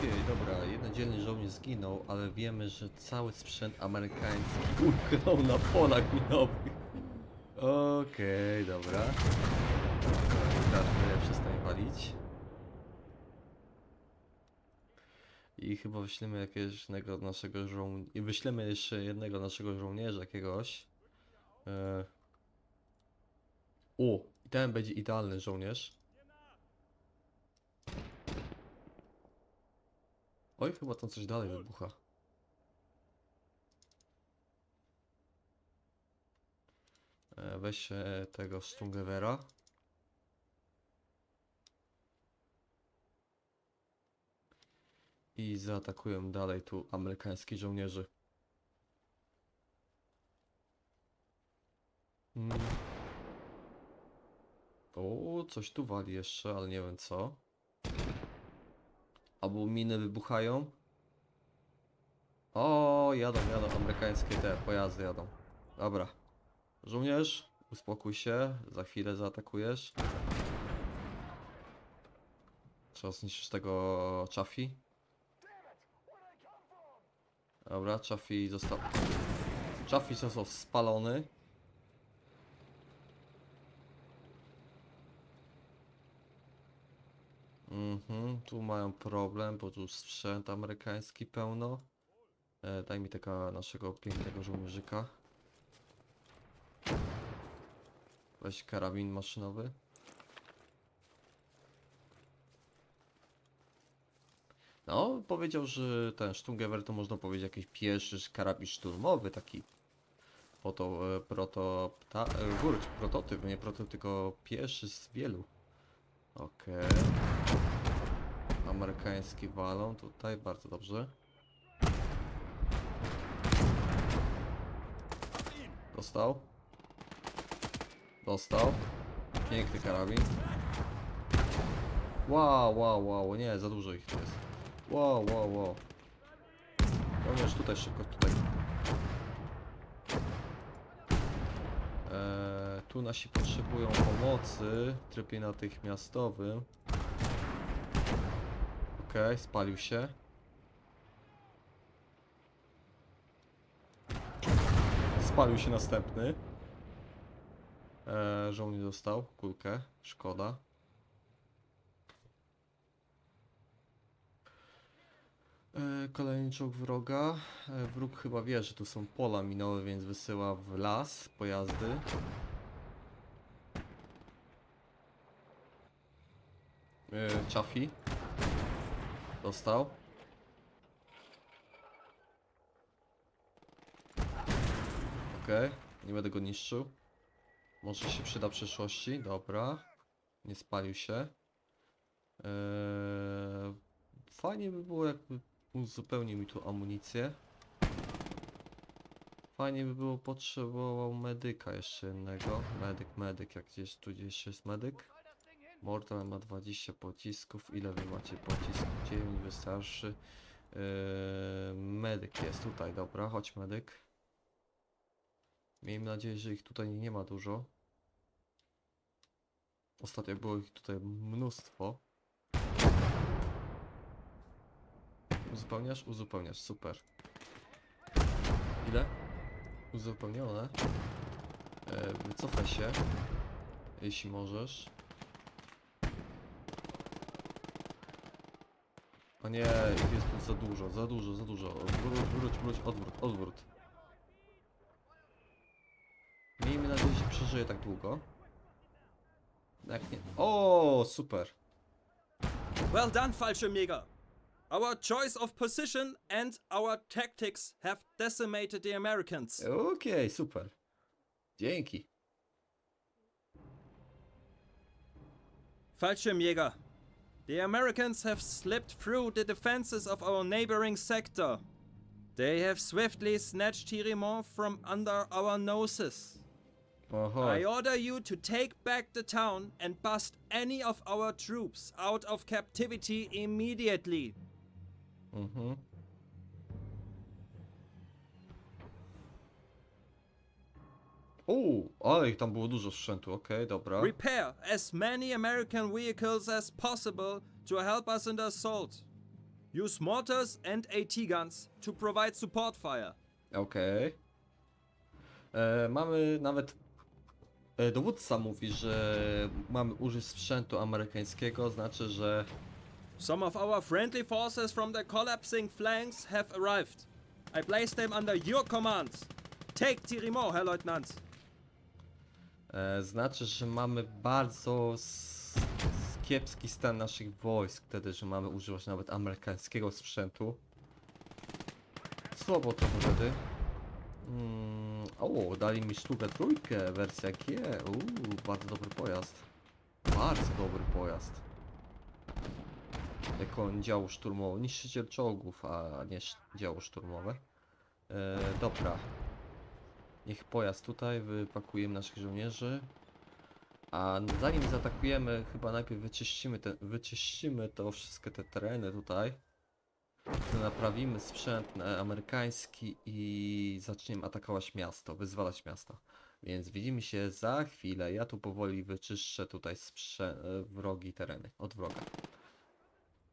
Okej, dobra, jeden dzielny żołnierz zginął, ale wiemy, że cały sprzęt amerykański uknął na polach minowych. Okej, dobra. Kartę przestań walić. I chyba wyślemy jakiegoś naszego żołnierza. I wyślemy jeszcze jednego naszego żołnierza jakiegoś. E... O, i ten będzie idealny żołnierz. Oj, chyba tam coś dalej wybucha. E, Weź e, tego Stungewera. I zaatakują dalej tu amerykańskich żołnierzy. Mm. O, coś tu wali jeszcze, ale nie wiem co. Albo miny wybuchają. O, jadą, jadą, amerykańskie te pojazdy jadą. Dobra. Żołnierz, uspokój się, za chwilę zaatakujesz. Trzeba zniszczyć tego Chaffee. Dobra, Chaffee został... Chaffee został spalony. Mhm, tu mają problem, bo tu sprzęt amerykański pełno. E, daj mi tego naszego pięknego żołnierzyka. Weź karabin maszynowy. No, powiedział, że ten Stungewer to można powiedzieć jakiś pierwszy karabin szturmowy, taki proto, e, proto, ta, e, kurcz, prototyp, nie prototyp, tylko pierwszy z wielu. Okej. Amerykański walą tutaj, bardzo dobrze. Dostał. Dostał. Piękny karabin. Wow, wow, wow, nie, za dużo ich tu jest. Wow, wow, wow. Również tutaj szybko, tutaj. Eee, tu nasi potrzebują pomocy w trybie natychmiastowym. Okej, spalił się. Spalił się następny. Eee, żołnierz dostał kulkę, szkoda. E, Kolejny czołg wroga. E, Wróg chyba wie, że tu są pola minowe, więc wysyła w las pojazdy. E, Chaffee. Dostał. Okej, nie będę go niszczył. Może się przyda w przyszłości, dobra. Nie spalił się. Eee, fajnie by było jakby uzupełnił mi tu amunicję. Fajnie by było, potrzebował medyka jeszcze jednego. Medyk, medyk, jak gdzieś tu gdzieś jest medyk. Mortal ma 20 pocisków. Ile wy macie pocisków? 9 wystarczy. Eee, medyk jest tutaj, dobra, chodź medyk. Miejmy nadzieję, że ich tutaj nie ma dużo. Ostatnio było ich tutaj mnóstwo. Uzupełniasz? Uzupełniasz, super. Ile? Uzupełnione. E, wycofaj się, jeśli możesz. O nie, ich jest tu za dużo, za dużo, za dużo. Wróć, wróć, wróć, odwrót, odwrót. Miejmy nadzieję, że przeżyje tak długo. Jak nie... O, super. Well done, Fallschirmjäger! Our choice of position and our tactics have decimated the Americans. Okej, super. Dzięki. Fallschirmjäger, the Americans have slipped through the defenses of our neighboring sector. They have swiftly snatched Hirimont from under our noses. Oho. I order you to take back the town and bust any of our troops out of captivity immediately. Mhm. O, ale ich tam było dużo sprzętu, okej, dobra. Repair as many American vehicles as possible to help us in the assault. Use mortars and AT guns to provide support fire. Okej. E, Mamy nawet. E, dowódca mówi, że mamy użyć sprzętu amerykańskiego, znaczy, że Some of our friendly forces from the collapsing flanks have arrived. I place them under your commands. Take Tirimont, Herr Leutnant. E, znaczy, że mamy bardzo kiepski stan naszych wojsk, wtedy, że mamy używać nawet amerykańskiego sprzętu. Słabo to wtedy. Mm, o, dali mi sztukę trójkę, wersja G. Uuu, bardzo dobry pojazd. Bardzo dobry pojazd. Jako działo szturmowe, niszczyciel czołgów, a nie działo szturmowe. E, dobra. Niech pojazd tutaj, wypakujemy naszych żołnierzy. A zanim zaatakujemy, chyba najpierw wyczyścimy, te, wyczyścimy to wszystkie te tereny tutaj. Naprawimy sprzęt amerykański i zaczniemy atakować miasto, wyzwalać miasto. Więc widzimy się za chwilę. Ja tu powoli wyczyszczę tutaj e, wrogi tereny od wroga.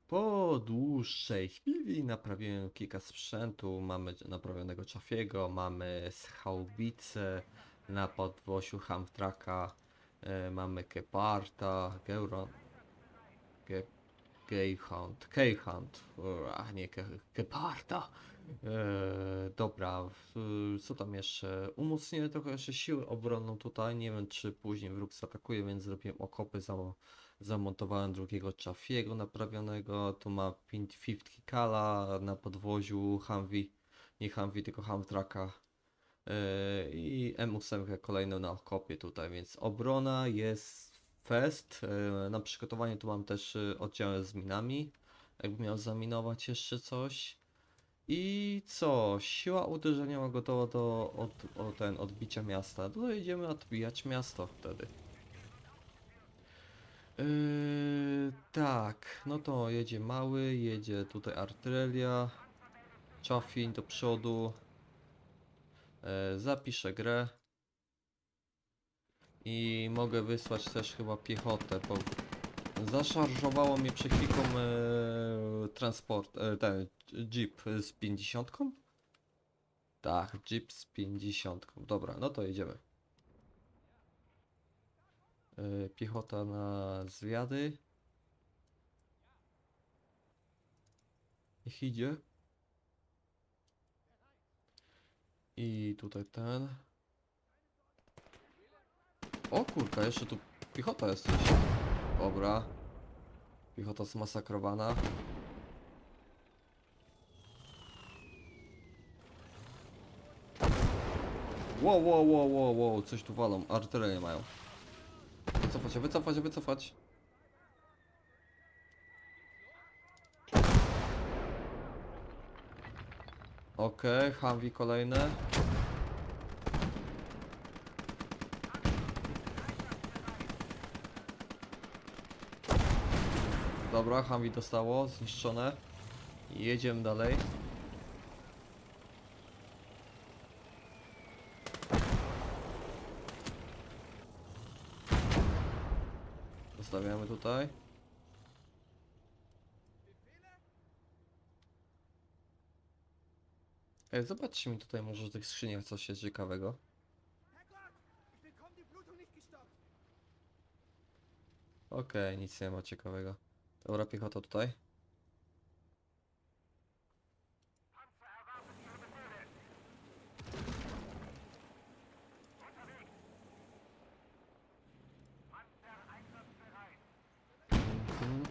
Po dłuższej chwili naprawiłem kilka sprzętu. Mamy naprawionego Czafiego, mamy schaubice na podwosiu Hamtraka, e, mamy Keparta, Geuron, Ge, Gayhunt, Keyhunt, a nie Ke, Keparta. E, dobra, co tam jeszcze? Umocniłem trochę jeszcze siłę obronną tutaj. Nie wiem, czy później wróg zaatakuje, więc zrobiłem okopy za, zamontowałem drugiego Chafiego naprawionego, tu ma 50 Kala na podwoziu Humvee, nie Humvee, tylko Humtraka yy, i M8 kolejną na okopie tutaj, więc obrona jest fest, yy, na przygotowaniu tu mam też yy, oddziały z minami, jakby miał zaminować jeszcze coś. I co? Siła uderzeniowa gotowa do od, o ten, odbicia miasta. To idziemy odbijać miasto wtedy. Yy, tak, no to jedzie mały, jedzie tutaj artyleria, Chaffin do przodu, yy, zapiszę grę i mogę wysłać też chyba piechotę, bo zaszarżowało mnie przed chwilką yy, transport, yy, ten jeep z 50. Tak, jeep z 50. Dobra, no to jedziemy. Yy, piechota na zwiady. Niech idzie. I tutaj ten. O kurka, jeszcze tu piechota jest. Dobra. Piechota zmasakrowana. Wow, wow, wow, wow, wow, coś tu walą. Artylerię mają. Wycofać wycofać wycofać. Okej, Humvee kolejne. Dobra, Humvee dostało, zniszczone. Jedziemy dalej. Zostawiamy tutaj. Ej, zobaczcie mi tutaj może w tych skrzyniach coś jest ciekawego. Okej, nic nie ma ciekawego. Dobra, piechota tutaj. Mhm.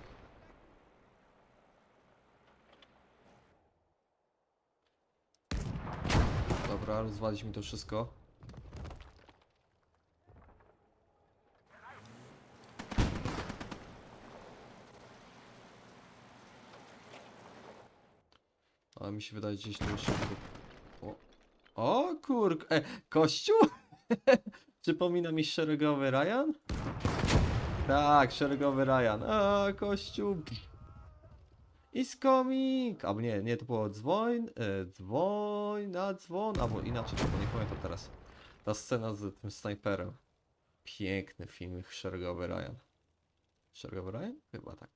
Dobra, rozwalić mi to wszystko. Ale mi się wydaje gdzieś tu jeszcze... O, o kurk... E, kościół? Przypomina mi szeregowy Ryan? Tak, szeregowy Ryan. A, kościół. Is coming! Albo nie, nie, to było dzwoń, e, dzwoń na dzwon, albo inaczej, było, nie pamiętam teraz. Ta scena z tym snajperem. Piękny film, szeregowy Ryan. Sherry Ryan? Chyba tak.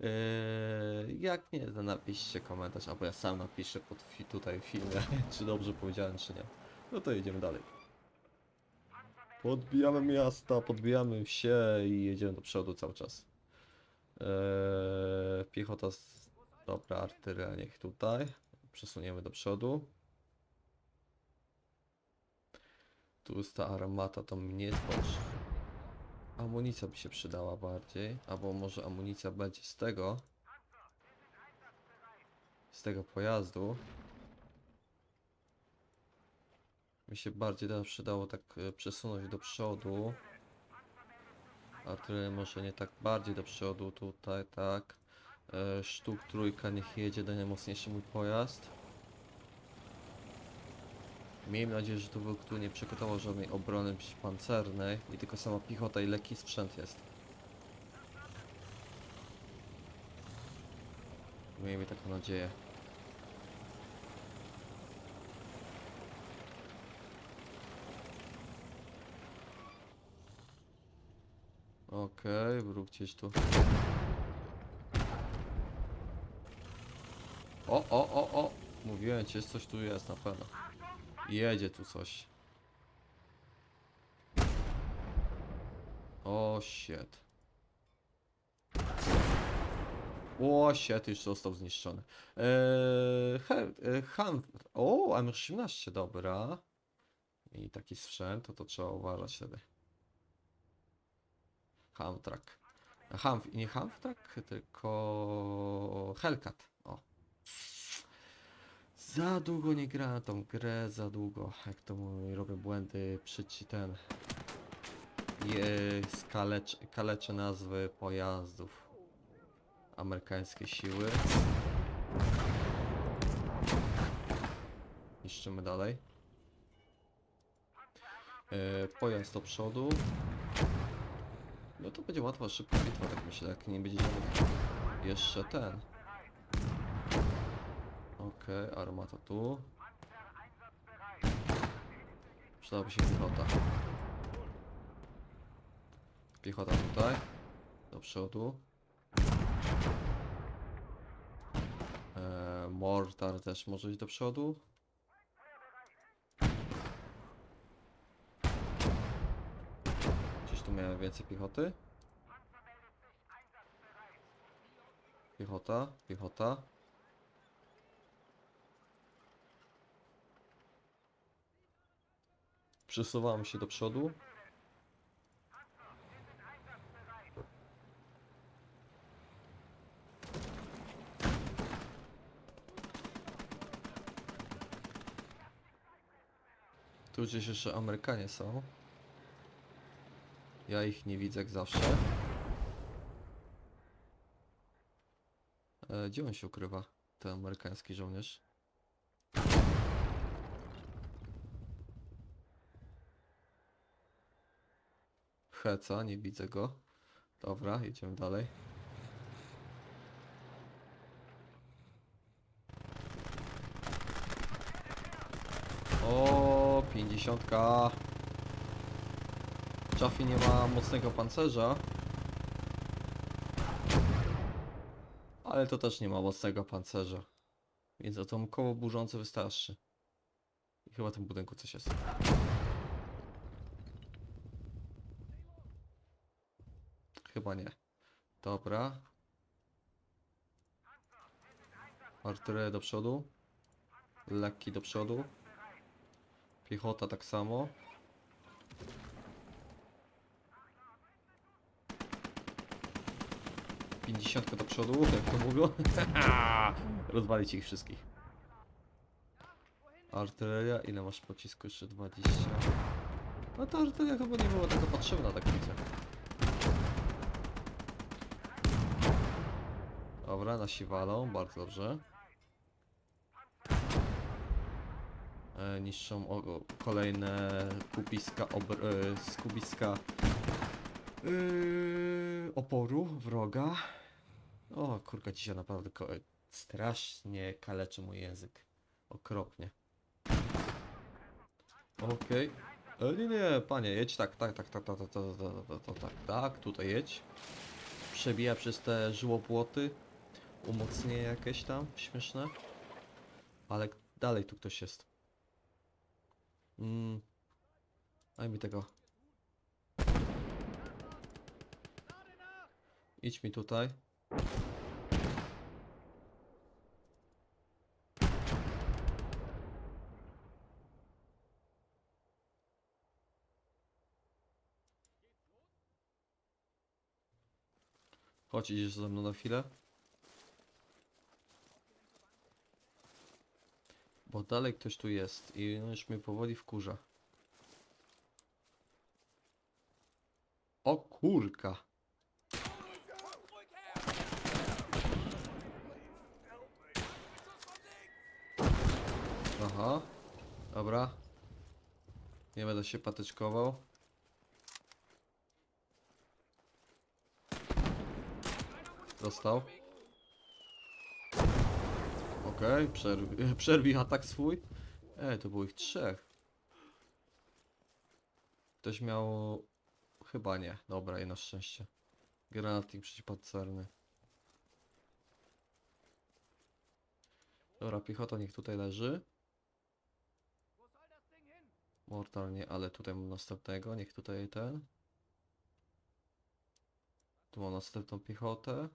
Eee, jak nie, to napiszcie komentarz, albo ja sam napiszę pod fi tutaj filmie, czy dobrze powiedziałem, czy nie. No to jedziemy dalej. Podbijamy miasta, podbijamy się i jedziemy do przodu cały czas. Eee, piechota, z... dobra, artyleria niech tutaj. Przesuniemy do przodu. Tu jest ta armata, to mnie zboczy. Amunicja by się przydała bardziej, albo może amunicja będzie z tego. Z tego pojazdu. Mi się bardziej teraz przydało tak e, przesunąć do przodu. Artyleria może nie tak bardziej do przodu, tutaj tak. E, sztuk trójka niech jedzie do najmocniejszy mój pojazd. Miejmy nadzieję, że tu wróg tu nie przygotował żadnej obrony pancernej i tylko sama piechota i lekki sprzęt jest. Miejmy taką nadzieję. Okej, wróg gdzieś tu. O, o, o, o! Mówiłem ci, coś tu jest na pewno. Jedzie tu coś. O shit. O shit, już został zniszczony. Eee, e, Han... O, M18, dobra. I taki sprzęt, to to trzeba uważać wtedy. Hamtrak. Ham, nie Hamtrak, tylko Hellcat. Za długo nie grałem tą grę, za długo. Jak to mówię, robię błędy, przyci ten. Kaleczę nazwy pojazdów. Amerykańskie siły. Niszczymy dalej. E, pojazd do przodu. No to będzie łatwa, szybka bitwa, tak myślę, jak nie będzie jeszcze ten. Okej, armata tu. Przydałaby się piechota. Piechota tutaj. Do przodu. Eee, mortar też może iść do przodu. Gdzieś tu miałem więcej piechoty. Piechota, piechota. Przesuwamy się do przodu. Tu gdzieś jeszcze Amerykanie są. Ja ich nie widzę jak zawsze. E, gdzie on się ukrywa? Ten amerykański żołnierz. Heca, nie widzę go. Dobra, jedziemy dalej. O, 50. Chaffee nie ma mocnego pancerza. Ale to też nie ma mocnego pancerza. Więc o to koło burzące wystarczy. I chyba w tym budynku coś jest. Chyba nie. Dobra. Artyleria do przodu. Lekki do przodu. Piechota tak samo. Pięćdziesiątka do przodu, jak to mówią. Rozwalić ich wszystkich. Artyleria, ile masz pocisku? Jeszcze 20. No ta artyleria chyba nie była taka potrzebna, tak widzę. Dobra, nasi walą, bardzo dobrze. E, niszczą o, o, kolejne kupiska, obr, e, z kubiska yy, oporu wroga. O kurka, dzisiaj naprawdę strasznie kaleczy mój język. Okropnie. Okej. E, Nie, nie, panie, jedź tak, tak, tak, tak, tak, tak, tak, tak, tak, tak, tak, tak, tutaj jedź. przebija przez te żłobłoty. Umocnienie jakieś tam, śmieszne. Ale dalej tu ktoś jest. Mm. Daj mi tego. Idź mi tutaj. Chodź, idziesz ze mną na chwilę. Bo dalej ktoś tu jest i już mnie powoli wkurza. O kurka! Aha, dobra. Nie będę się patyczkował. Dostał. Okej, przerw przerwij atak swój. E, to było ich trzech. Ktoś miał... Chyba nie. Dobra, i na szczęście. Granatnik przeciwpancerny. Dobra, piechota niech tutaj leży. Mortal nie, ale tutaj mam następnego. Niech tutaj ten. Tu mam następną piechotę.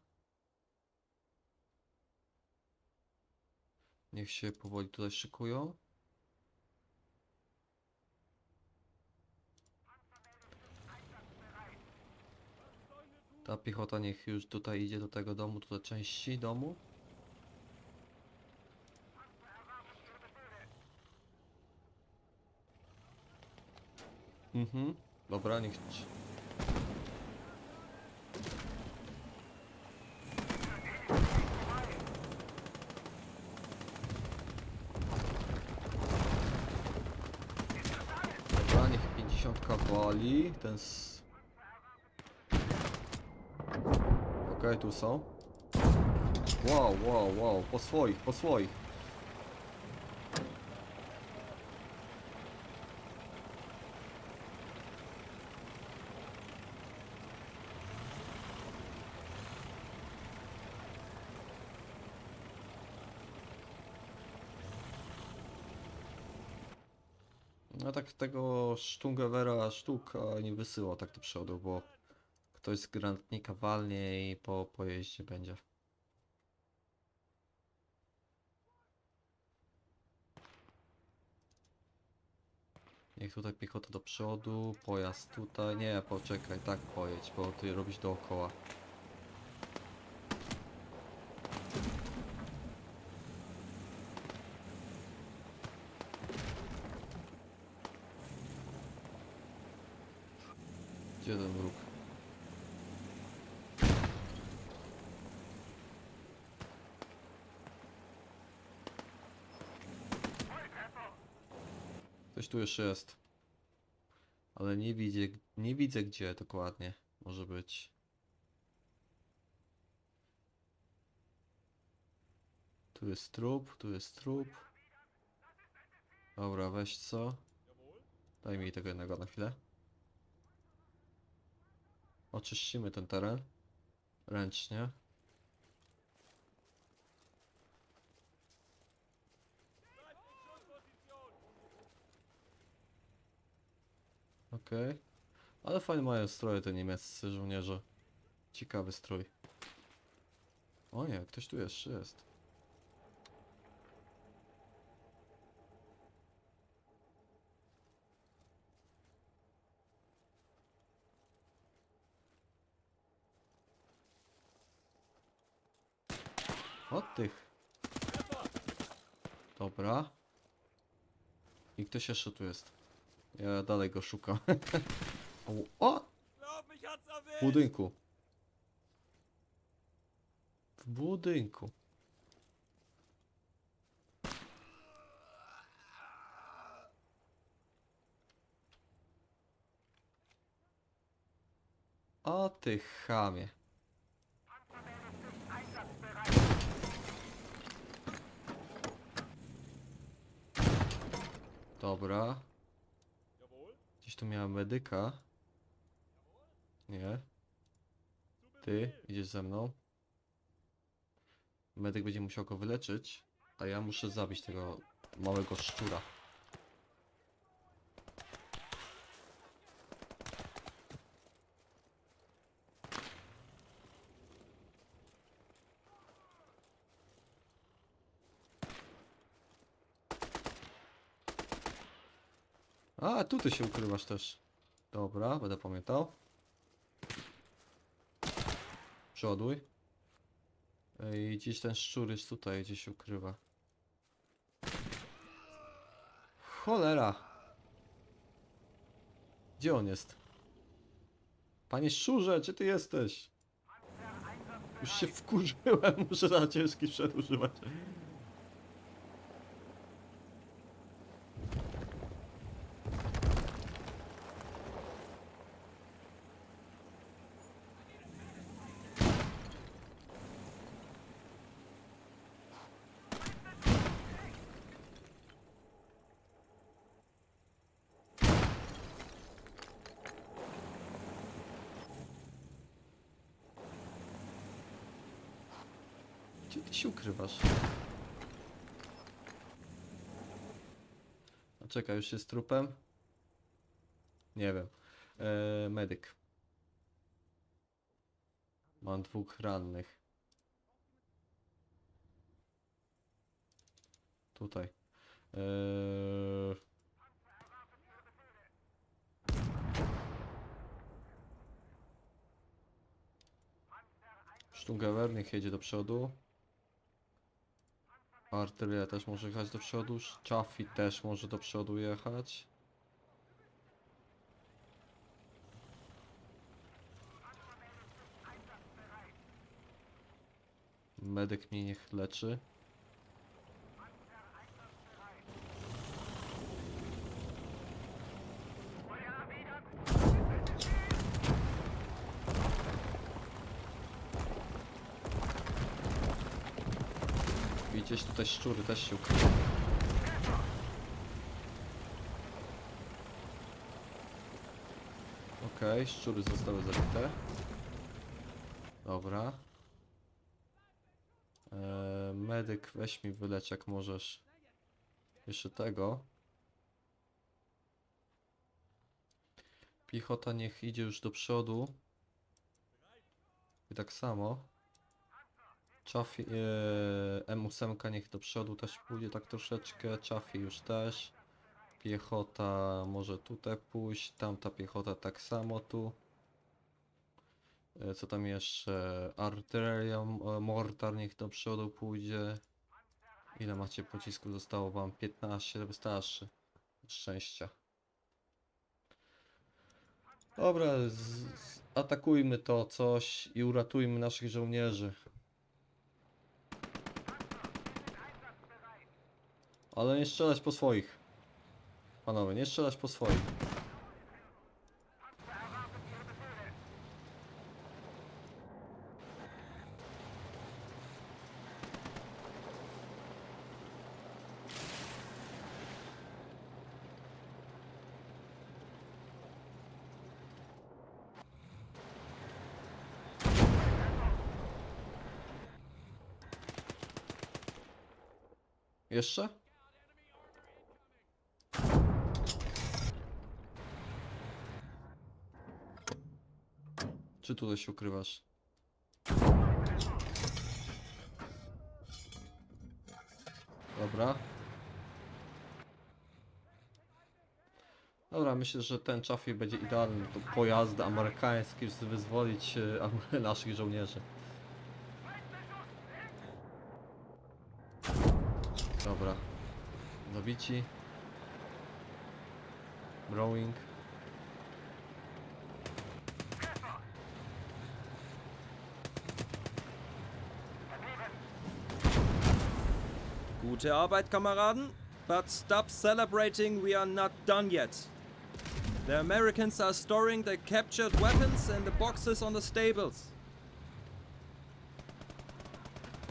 Niech się powoli tutaj szykują. Ta piechota niech już tutaj idzie do tego domu, do tej części domu. Mhm, dobra, niech... ci- Dobra, niech 50 wali, ten s... Okej, tu są. Wow, wow, wow, po swoich, tak tego Stungewera sztuka nie wysyła tak do przodu, bo ktoś z granatnika walnie i po pojeździe będzie. Niech tutaj piechota do przodu, pojazd tutaj. Nie, poczekaj, tak pojedź, bo ty robisz dookoła. Gdzie ten wróg? Ktoś tu jeszcze jest. Ale nie widzę, nie widzę gdzie dokładnie może być. Tu jest trup, tu jest trup. Dobra, weź co? Daj mi tego jednego na chwilę. Oczyścimy ten teren. Ręcznie. Okej. Ale fajnie mają stroje te niemieccy żołnierze. Ciekawy strój. O nie, ktoś tu jeszcze jest. Od tych. Dobra. I ktoś jeszcze tu jest. Ja dalej go szukam. o! W budynku. W budynku. O ty chamie. Dobra. Tu miała medyka. Nie. Ty idziesz ze mną. Medyk będzie musiał go wyleczyć, a ja muszę zabić tego małego szczura. Tu ty się ukrywasz też. Dobra, będę pamiętał. Przoduj. Ej, gdzieś ten szczur jest tutaj, gdzieś się ukrywa. Cholera! Gdzie on jest? Panie szczurze, gdzie ty jesteś? Już się wkurzyłem, muszę na ciężki sprzęt Gdzie ty się ukrywasz? A czekaj, już jest trupem? Nie wiem. Eee, medyk. Mam dwóch rannych. Tutaj. Eee... Stungewer niech jedzie do przodu. Artyleria też może jechać do przodu. Chaffee też może do przodu jechać. Medyk mnie niech leczy. Gdzieś tutaj szczury też się ukryły. Okej, szczury zostały zabite. Dobra. Eee, medyk, weź mi wylecz jak możesz. Jeszcze tego. Piechota niech idzie już do przodu. I tak samo. Chaffee, e, M8 niech do przodu też pójdzie tak troszeczkę. Chaffee już też. Piechota może tutaj pójść. Tamta piechota tak samo tu. E, co tam jeszcze? Artyleria, mortar niech do przodu pójdzie. Ile macie pocisków? Zostało wam 15, wystarczy. Szczęścia. Dobra, atakujmy to coś i uratujmy naszych żołnierzy. Ale nie strzelać po swoich. Panowie, nie strzelać po swoich. Jeszcze? Tutaj się ukrywasz? Dobra. Dobra, myślę, że ten Chaffee będzie idealny do pojazdy amerykański, żeby wyzwolić e, naszych żołnierzy. Dobra. Zabici. Rowing. Gute Arbeit, Kameraden. But stop celebrating, we are not done yet. The Americans are storing the captured weapons in the boxes on the stables.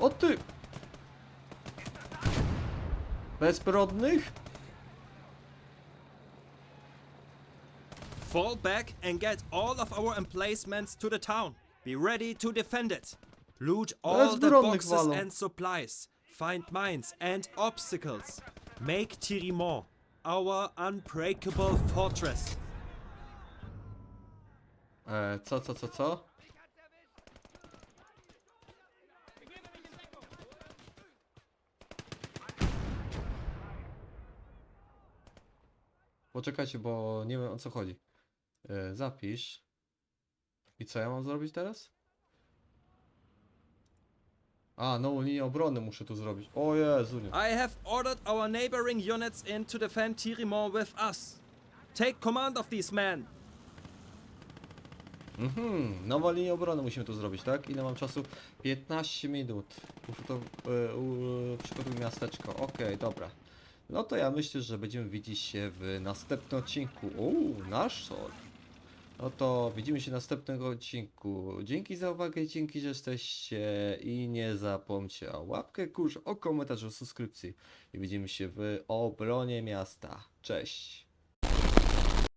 O ty! Bezbrodnych? Fall back and get all of our emplacements to the town. Be ready to defend it. Loot all the boxes walą. and supplies. Find mines and obstacles. Make Tirimont our unbreakable fortress. E, co, co, co, co? Poczekajcie, bo nie wiem o co chodzi. E, zapisz. I co ja mam zrobić teraz? A, nową linię obrony muszę tu zrobić. O Jezu, nie. I have ordered our neighboring units in to defend Tirimont with us. Take command of these men. Mhm, nowa linia obrony musimy tu zrobić, tak? Ile mam czasu? 15 minut. Muszę to e, przygotuj miasteczko. Okej, dobra. No to ja myślę, że będziemy widzieć się w następnym odcinku. Uuu, nasz sol. No to widzimy się w następnym odcinku. Dzięki za uwagę, dzięki, że jesteście i nie zapomnijcie o łapkę, kurz, o komentarz, o subskrypcji. I widzimy się w obronie miasta. Cześć.